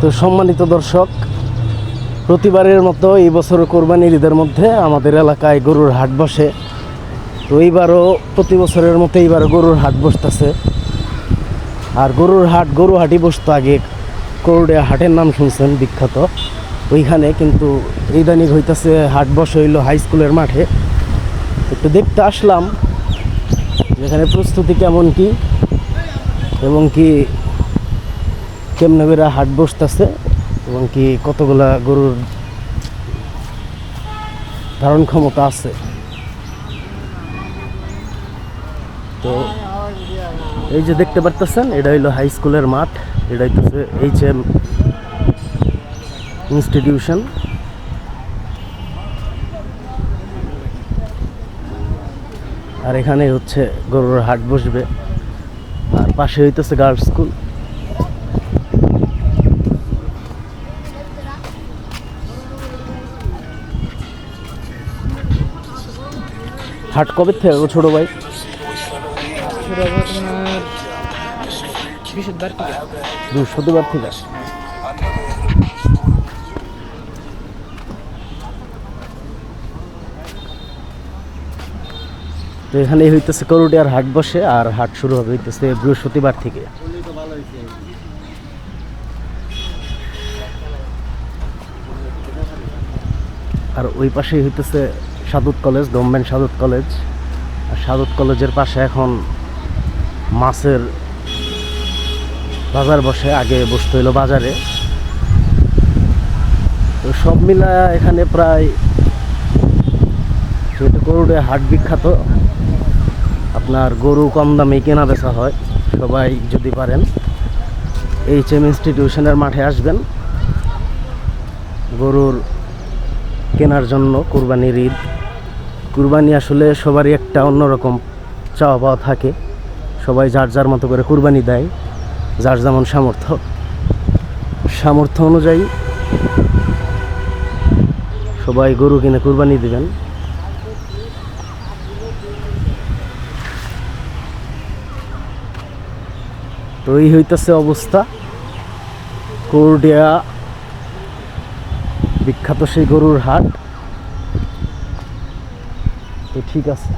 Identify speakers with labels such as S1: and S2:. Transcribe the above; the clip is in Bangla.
S1: তো সম্মানিত দর্শক, প্রতিবারের মতো এই বছর কোরবানির ঈদের মধ্যে আমাদের এলাকায় গরুর হাট বসে। তো এইবারও প্রতি বছরের মতো এইবার গরুর হাট বসতেছে। আর গরুর হাট, গরু হাটই বসতো আগে। করুড়িয়া হাটের নাম শুনছেন, বিখ্যাত। ওইখানে কিন্তু ইদানিং হইতেছে, হাট বসে হইল হাই স্কুলের মাঠে। একটু দেখতে আসলাম, যেখানে প্রস্তুতি কেমন কি, এবং কি কেমনে করে হাট বসতেছে এবং কি কতগুলা গরুর ধারণ ক্ষমতা আছে? তো এই যে দেখতে পারতেছেন, এটা হইল হাই স্কুলের মাঠ, এটা হইতেছে এইচ এম ইনস্টিটিউশন আর এখানে হচ্ছে গরুর হাট বসবে। আর পাশে হইতেছে গার্লস স্কুল হাট কবে থেকে ছোট ভাই? বৃহস্পতিবার থেকে। তো এখানে হইতেছে করুডিয়ার হাট বসে, আর হাট শুরু হবে হইতেছে বৃহস্পতিবার থেকে। আর ওই পাশেই হইতেছে Saadat college, government Saadat college. আর সাদুত কলেজের পাশে এখন মাছের বাজার বসে, আগে বসতে হইল বাজারে। তো সব মিলা এখানে প্রায় যেহেতু গরুড়ে হাট বিখ্যাত, আপনার গরু কম দামে কেনা বেচা হয়, সবাই যদি পারেন এইচ এম ইনস্টিটিউশনের মাঠে আসবেন। গরুর কেনার জন্য কুরবানির ঈদ কুরবানি আসলে সবারই একটা অন্যরকম চাওয়া পাওয়া থাকে। সবাই যার যার মতো করে কুরবানি দেয়, যার যেমন সামর্থ্য। সামর্থ্য অনুযায়ী সবাই গরু কিনে কুরবানি দিবেন। তো এই হইতেছে অবস্থা। কোরডিয়া বিখ্যাত সেই গরুর হাট। তো ঠিক আছে।